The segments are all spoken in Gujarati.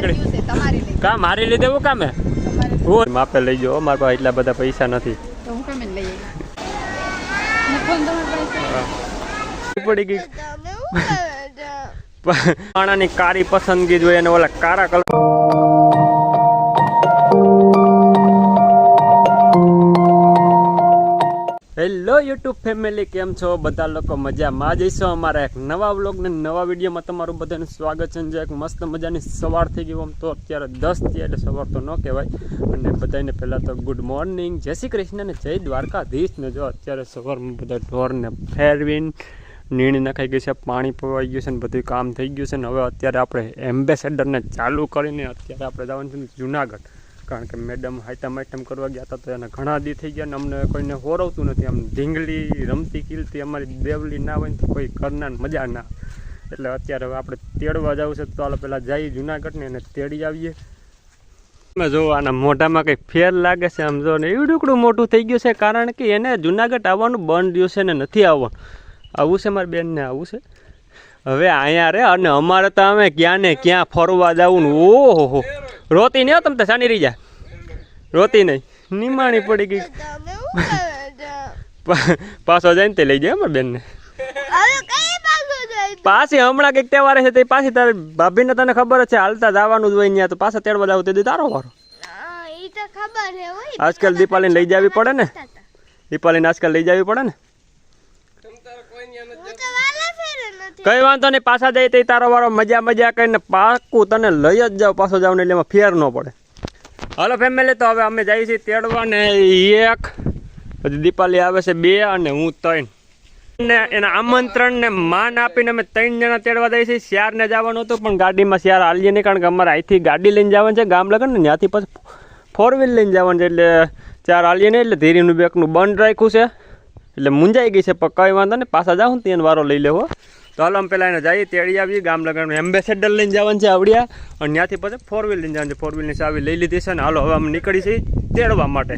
પકડી. કા મારી લીધે એવું કામે? હું માપે લઈ જાઓ મારા પાસે એટલા બધા પૈસા નથી. હું હું પડી ગઈ. પાણાની કારી પસંદગી જોઈએ અને ઓલા કારા કલર યુટ્યુબ ફેમિલી કેમ છો? બધા લોકો મજામાં. જઈશો અમારા એક નવા વ્લોગ ને નવા વિડીયોમાં તમારું બધાનું સ્વાગત છે. જે એક મસ્ત મજાની સવાર થઈ ગયું આમ તો અત્યારે દસથી એટલે સવાર તો ન કહેવાય. અને બધાને પહેલાં તો ગુડ મોર્નિંગ જય શ્રી કૃષ્ણ ને જય દ્વારકાધીશ. ને જો અત્યારે સવારમાં બધા ઢોરને ફેરવીને નીણી નખાઈ ગઈ છે, પાણી પવાઈ ગયું છે ને બધું કામ થઈ ગયું છે. ને હવે અત્યારે આપણે એમ્બેસેડરને ચાલુ કરીને અત્યારે આપણે જવાનું છે જુનાગઢ. કારણ કે મેડમ હાઇટમ આઈટમ કરવા ગયા હતા તો એને ઘણા દી થઈ ગયા ને અમને કોઈને હોરવતું નથી. આમ ઢીંગલી રમતી કીલતી અમારી દેવલી ના હોય ને તો કોઈ કરનાર મજા ના. એટલે અત્યારે હવે આપણે તેડવા જવું છે તો ચાલો પહેલાં જઈએ જુનાગઢને એને તેડી આવીએ. જો આના મોઢામાં કંઈક ફેર લાગે છે આમ જો ને એવડું મોટું થઈ ગયું છે કારણ કે એને જુનાગઢ આવવાનું બંધ રહ્યું છે ને નથી આવવાનું. આવું છે મારી બેનને, આવું છે. હવે અહીંયા રે અને અમારે તો અમે ક્યાં ને ક્યાં ફરવા જવું ને ઓહો રોતી નહીં તમે સાની રહી જા. રોતી નહીં. નિમાણી પડી ગઈ. પાછો પાછો જઈને તે લઈ જાય મારી બેનને. પાછી હમણાં કંઈક તહેવાર છે તે પાછી તારી ભાભીને તને ખબર છે હાલતા જવાનું જ હોય ત્યાં તો પાછા તેડવા જાવ તે દી તારો વારો. આજકાલ દીપાલીને લઈ જવી પડે ને. દીપાલીને આજકાલ લઈ જવી પડે ને. કઈ વાંધો નહીં, પાછા જાય તે તારો વારો મજા મજા કરીને પાકું તને લઈ જ જાવ પાછો જાવ ને એટલે એમાં ફેર ન પડે. હલો ફેમિલી તો હવે અમે જઈએ છીએ તેડવા ને એક, પછી દીપાલી આવે છે બે અને હું ત્રણ. ને એના આમંત્રણ ને માન આપીને અમે ત્રણ જણા તેડવા જઈએ છીએ. શિયાર ને જવાનું હતું, પણ ગાડીમાં શિયાર હાલીએ નહીં, કારણ કે અમારે અહીંથી ગાડી લઈને જવાનું છે, ગામ લગન ને ત્યાંથી પછી ફોર વ્હીલ લઈને જવાનું છે, એટલે ચાર હાલીએ નહીં, એટલે ધીરીનું બેકનું બંધ રાખ્યું છે. એટલે મુંજાઈ ગઈ છે, પણ કંઈ વાંધો નહીં, પાછા જાઉં ને ત્યાં વારો લઈ લેવો. તો હાલો અમે પહેલાં એને જઈએ, તેડી આવીએ ગામ લગન એમ્બેસેડર લઈને જવાનું છે આવડ્યા, અને ત્યાંથી પછી ફોર વ્હીલ લઈને જવાનું છે. ફોર વ્હીલની ચાવી લઈ લીધી છે ને હાલો હવે અમે નીકળી છીએ તેડવા માટે.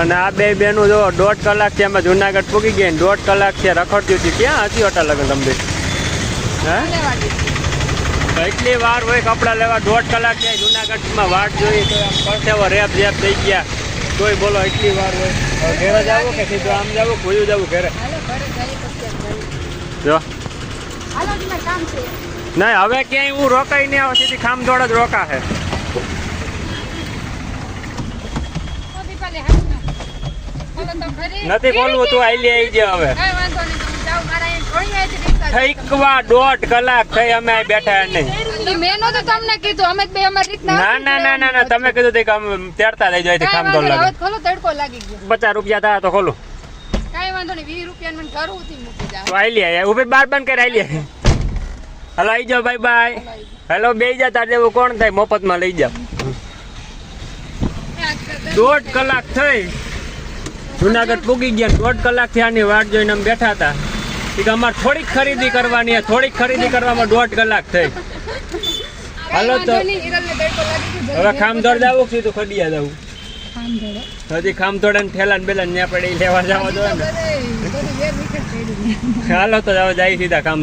અને આ બે બેનું જો દોઢ કલાકથી અમે જુનાગઢ પૂગી ગયા ને દોઢ છે રખડતી હતી. ક્યાં હતી હોટા લગ્ન તમે હે? એટલી વાર હોય કપડાં લેવા દોઢ કલાક ત્યાં જુનાગઢમાં વાટ જોઈ તો આમ પરસેવો રેપ જેપ થઈ ગયા. તોય બોલો એટલી વાર હોય. ઘેરે જવું કે સીધું આમ જવું ભૂયું જવું ઘેરે? જઈએ જઈએ. જો. છે? નહીં હવે ક્યાંય હું રોકાઈ નહીં આવે સીધી ખામધોડ જ રોકા છે તો દીપાલી હાલો ને. હાલો તો ખરી. નથી ખોલવું તું આઈલી આવી ગયા હવે કાંઈ વાંધો નહીં તમે જાઓ મારા તું આઈ વાર આવી રિક્ષા હવે. થઈકવા દોઢ કલાક થઈ અમે બેઠા નહીં. મેં નહોતું તમને કીધું અમે બે અમારી રીતના ના ના ના ના તમે કીધું તે કામ તેડતા લઈ જાય કાંઈ ખામધોળ લાગે. ખોલો તડકો લાગી ગયો. પચાસ રૂપિયા થયા તો ખોલો. કાંઈ વાંધો નહીં વીસ રૂપિયા મને ઘર ઉતી મૂકી જાઓ તો આઈ લે ઊભી બાર બંધ કરી આઈ લે. હલો આઈ જાઓ બાય બાય. હેલો બે જા તાર જેવું કોણ થાય મફતમાં લઈ જાવ દોઢ કલાક થઈ. જુનાગઢ પૂગી ગયા દોઢ કલાકથી આની વાટ જોઈને અમે બેઠા હતા. કે અમારે થોડીક ખરીદી કરવાની થોડીક ખરીદી કરવામાં દોઢ કલાક થઈ. હાલો તો હવે ખામધોડ જવું છે તો ખડિયા જવું. હજી ખામધોડ ને ઠેલા ને બેલા ને ત્યાં પડે લેવા જવા દો ને. હાલો તો હવે જાય સીધા કામ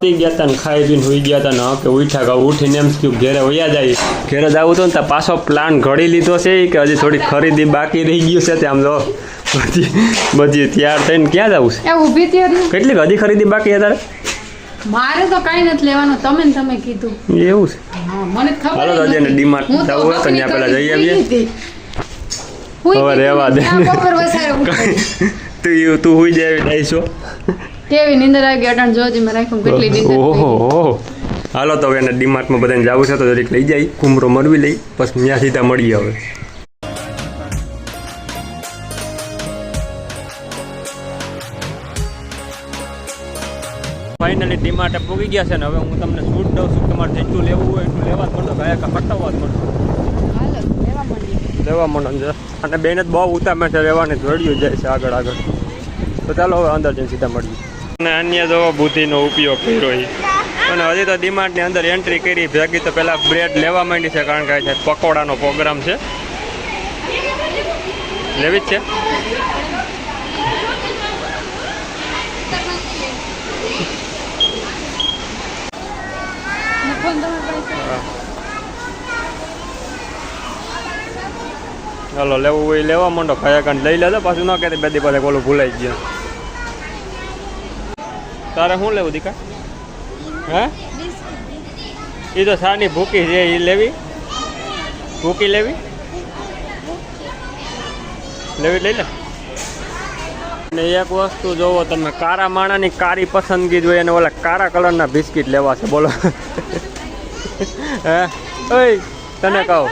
તો ગયા હતા ને ખાઈ પીને સુઈ ગયા હતા ને કે ઉઠ્યા કે ઉઠીને એમ થયું ઘેરે વયા જાય. ઘેરે જવું હતું ને ત્યાં પાછો પ્લાન ઘડી લીધો છે કે હજી થોડી ખરીદી બાકી રહી ગયું છે ત્યાં જો બધી બધી તૈયાર થઈને ક્યાં જવું છે? ઊભી તૈયાર કેટલી હજી ખરીદી બાકી હતા મારે તો કઈ નથી લેવાનું તમે ને તમે કીધું. એવું છે? મને ખબર હાલો તો જેને ડીમાર્ટ જવું હોય તો ત્યાં પેલા જઈ આવીએ. હવે રહેવા દે. તું તું હુઈ જાય ડાઈસો કેવી નીંદર આવી ગઈ અટાણ જોજીમાં રાખ્યું કેટલી નીંદર ઓહો. હાલો તો હવે એને ડીમાર્ટમાં બધાને જવું છે તો જરીક લઈ જાય કુમરો મરવી લઈ પછી ત્યાં સીધા મળીએ હવે. ફાઇનલી ડીમાર્ટે પૂગી ગયા છે ને હવે હું તમને શૂટ દઉં છું તમારે જેટલું લેવું હોય એટલું લેવા જ મળો ગયા ખટાવવા જ મળો લેવા મળો છે અને બેન જ બહુ ઉતામે છે રહેવાની જોડ્યું જાય છે આગળ આગળ તો ચાલો હવે અંદર જઈને સીધા મળીએ. અને અન્ય જો બુદ્ધિનો ઉપયોગ કર્યો અને હજી તો ડીમાર્ટની અંદર એન્ટ્રી કરી, ભેગી તો પહેલાં બ્રેડ લેવા માંડી છે, કારણ કે આજે પકોડાનો પ્રોગ્રામ છે. લેવી જ છે. ચાલો લેવું હોય લેવા માંડો, ખાયા કાંડ લઈ લેજો, પાછું ન કહેતી બેદી પાસે ઓલું ભૂલાઈ ગયું. તારે શું લેવું દીકા? હે? એ તો સાની ભૂકી છે એ લેવી? ભૂકી લેવી? લેવી લઈ લે. ને એક વસ્તુ જોવો તમે કારા માણાની કારી પસંદગી જોઈએ અને ઓલા કારા કલરના બિસ્કિટ લેવા છે બોલો. હે? ઓય તને કહો.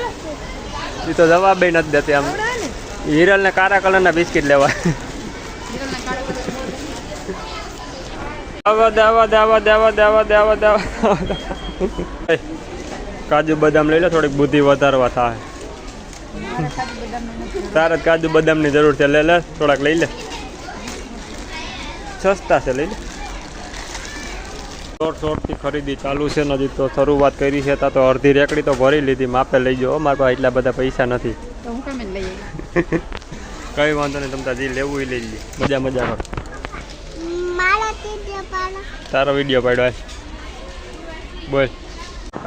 એ તો જવાબ નથી દેતી આમ. હિરલને કારા કલરના બિસ્કિટ લેવા. આવા દે આવા દાવા આવા દે આવા દે દે આવા દે આવા દે. એ, કાજુ બદામ લઈ લે થોડીક બુદ્ધિ વધારવા થાય. તારે જ કાજુ બદામની જરૂર છે લે લે થોડાક લઈ લે. સસ્તા છે લઈ લે. શોર્ટ શોર્ટથી ખરીદી ચાલુ છે નજીક તો શરૂઆત કરી છે તા તો અડધી રેકડી તો ભરી લીધી માપે લઈ જાઓ મારા પાસે એટલા બધા પૈસા નથી. તો હું કેમ લઈ આવી. કઈ વાંધો નહીં તમતા જે લેવું એ લઈ લે. મજા મજા કરો. તારો વીડિયો પાડવા. બોલ.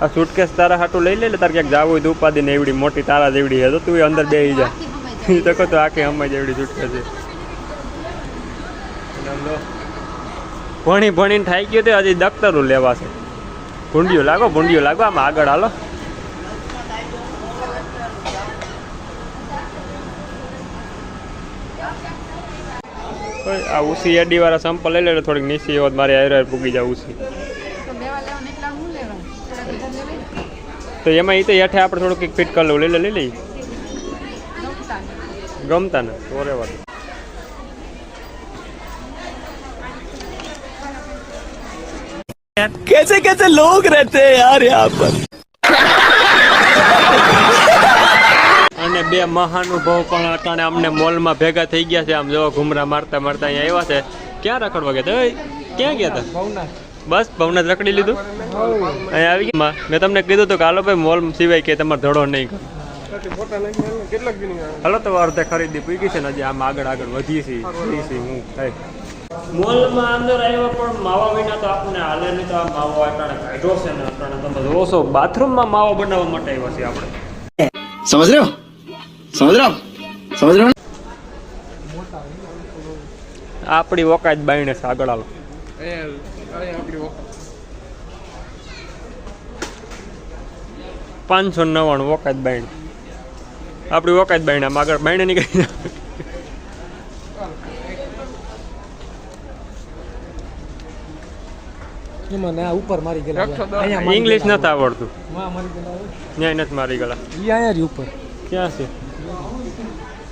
આ સુટકેસ તારા હાટું લઈ લે તારે ક્યાંક જવું હોય તો ઉપાધિ ને એવડી મોટી તારા જેવડી છે. તો તું અંદર બે જા. એ તો કહો તો આખી હમાઈ જેવડી સુટકેસ છે. ભણી ભણીને થાય ગયું તે હજી દફતરું લેવાશે ભૂંડિયું લાગો ભૂંડિયું લાગો આમ આગળ હાલો. ઓય, આ ઉસી એડી વાળા સંપલ લઈ લે એટલે થોડીક નીચી હોત મારે હારે હારે પૂગી જાય ઉસી તો લેવા લેવા નીકળા હું લેવા થોડા બધા લેવાય તો એમાં એ તો હેઠે આપણે થોડુંક કંઈક ફિટ કરી લઉં લઈ લે લઈ લઈ ગમતા નહીં. ગમતા ને તો રેવા દે. कैसे कैसे लोग रहते हैं यार यहाँ पर અને બે મહાનુભાવ પણ અટાણે અમને મોલમાં ભેગા થઈ ગયા છે. આમ જો ઘુમરા મારતા મારતા અહીંયા આવ્યા છે. ક્યાં રખડવા ગયા હતા? ક્યાં ગયા હતા? બસ, ભવનાથ રખડી લીધું. અહીંયા આવી ગયા. મેં તમને કીધું હતું કે ભાઈ, મોલ સિવાય કે તમારે ધડો નહીં કરો. હાલો, તો અર્ધે ખરીદી પીકી છે હજી આમ આગળ આગળ વધીએ છીએ હું થાય. મોલમાં અંદર પણ માવા વિના તો આપણને હાલે નહીં બાથરૂમમાં માવો બનાવવા માટે આવ્યા છે આપણે. સમજ રહ્યો? સમજ રહો આપણી ઓકાત બાઈને આગળ પાંચસો નવ્વાણું ઓકાત બાઈને આપણી ઓકાત બાઈને આગળ બાઈને નીકળી ઇંગ્લિશ નથી આવડતું. ન્યાય નથી મારી ગયા ઉપર. ક્યાં છે?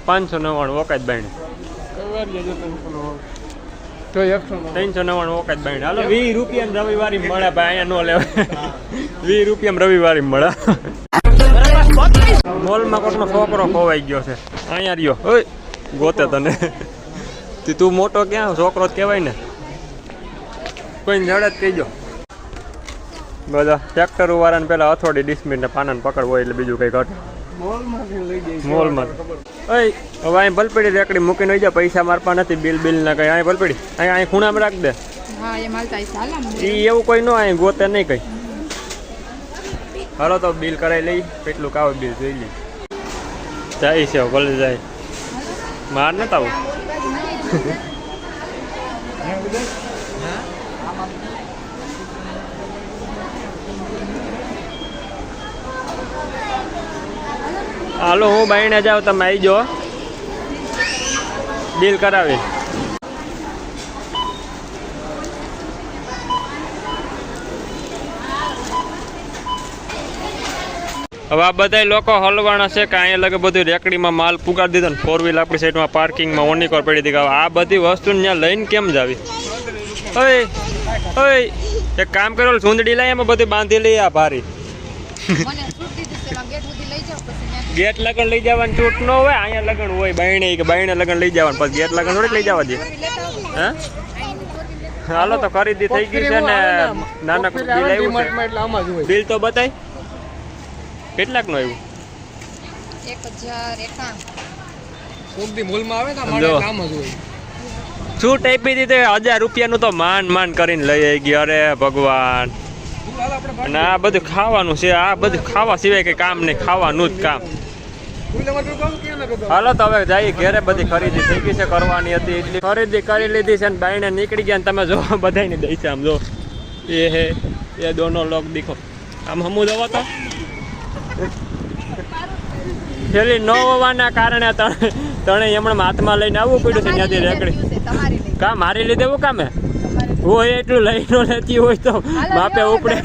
પાંચસો નવ્વાણું ઓકાત બાઈને ત્રણસો નવ્વાણું ઓકાત બાઈને હાલો વીસ રૂપિયા રવિવારી મળે ભાઈ અહીંયા ન લેવાય. વીસ રૂપિયા રવિવારી મળે. મોલમાં કોકનો છોકરો ખોવાઈ ગયો છે. અહીંયા રહ્યો. ઓય ગોતે તને. તે તું મોટો ક્યાં? છોકરો જ કહેવાય ને. કોઈ જડે જ કહીજો બધા ટ્રેક્ટર વાળાને પેલા અથોડી ડિસ્મિટ ને પાનાને પકડવો એટલે બીજું કઈ ઘટે. મોલમાં. ઓય હવે અહીં ભલપડી રેકડી મૂકીને વઈ જાય પૈસા મારપા નથી બિલ બિલ ના કઈ. અહીં ભલપડી અહીં અહીં ખૂણામાં રાખ દે. એ એવું કોઈ ન અહીં ગોતે નહીં કઈ. હાલો તો બિલ કરાવી લઈ કેટલું કાવ બિલ જોઈ લઈ જાય છે ભલે જાય. માર નતા આવું. હાલો, હું બાઈને જાઉં તમે આવી જાઓ. બિલ કરાવી. હવે આ બધા લોકો હલવાના છે કે અહીંયા લગે બધું રેકડીમાં માલ પુગાડી દીધો ને ફોર વ્હીલ આપણી સાઈડમાં પાર્કિંગમાં ઓનીકોર પડી હતી આ બધી વસ્તુ ત્યાં લઈને કેમ જાવી? હવે ઓય, એક કામ કરો, સુંદડી લઈ એમાં બધી બાંધી લઈ આ ભારી મને છૂટ દીધી છે એમાં ગેટ સુધી લઈ જાઓ પછી ત્યાંથી ગેટ લગન લઈ જવાનું છૂટ ન હોય અહીંયા લગન હોય બહેણે કે બહેણે લગન લઈ જવાનું. પછી ગેટ લગન થોડી લઈ જવા દે. હે? હાલો તો ખરીદી થઈ ગઈ છે ને નાના બિલ આવ્યું છે એટલે આમાં જ હોય. બિલ તો બતાય. આવ્યું? આવે ને મારે આમાં જ હોય. છૂટ આપી દીધી હજાર રૂપિયાનું તો માન માન કરીને લઈ આવી ગઈ. અરે ભગવાન. અને આ બધું ખાવાનું છે આ બધું ખાવા સિવાય કઈ કામ નહીં ખાવાનું જ કામ. હાલો તો હવે જઈએ ઘેરે બધી ખરીદી થઈ ગઈ છે કરવાની હતી એટલી ખરીદી કરી લીધી છે ને બાઈને નીકળી ગયા તમે જો બધાને દઈ છે આમ જો. એ હે એ દોનો લોક દીખો. આમ હમું જવો તો. પેલી ન હોવાના કારણે તણે તણે હમણાં હાથમાં લઈને આવવું પડ્યું છે ત્યાંથી રેકડી. કા મારી લીધે એવું કામે. હોય એટલું લઈ ન લેતી હોય તો બાપે ઉપડે.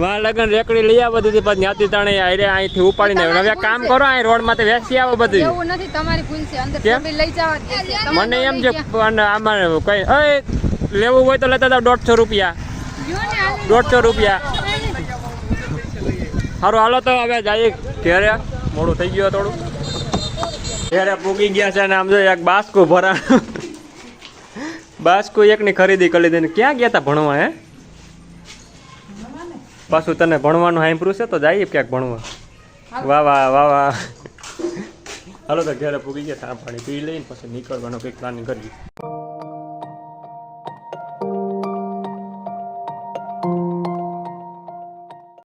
વાં લગન રેકડી લઈ આવો દીધી પછી ન્યાતી તાણે આયરે અહીંથી ઉપાડીને આવ્યો. હવે કામ કરો અહીં રોડમાંથી વેસી આવો બધું એવું નથી તમારી ભૂલ છે અંદર? લઈ જવા મને એમ છે. પણ આમાં કઈ એ લેવું હોય તો લેતા જાવ દોઢસો રૂપિયા. દોઢસો રૂપિયા સારું હાલો તો હવે જઈએ ઘેરે મોડું થઈ ગયું થોડું ઘેરે પૂકી ગયા છે ને આમ જો એક બાસ્કુ ભરા બાસ્કુ એકની ખરીદી કરી લીધી ક્યાં ગયા તા ભણવા હે? પાછું તને ભણવાનું સાંભળ્યું છે તો જઈએ ક્યાંક ભણવા. વાહ વાહ વાહ વાહ. હાલો તો ઘેરે પૂગી ગયા પાણી પી લઈને પછી નીકળવાનો કંઈક પ્લાનિંગ કરીએ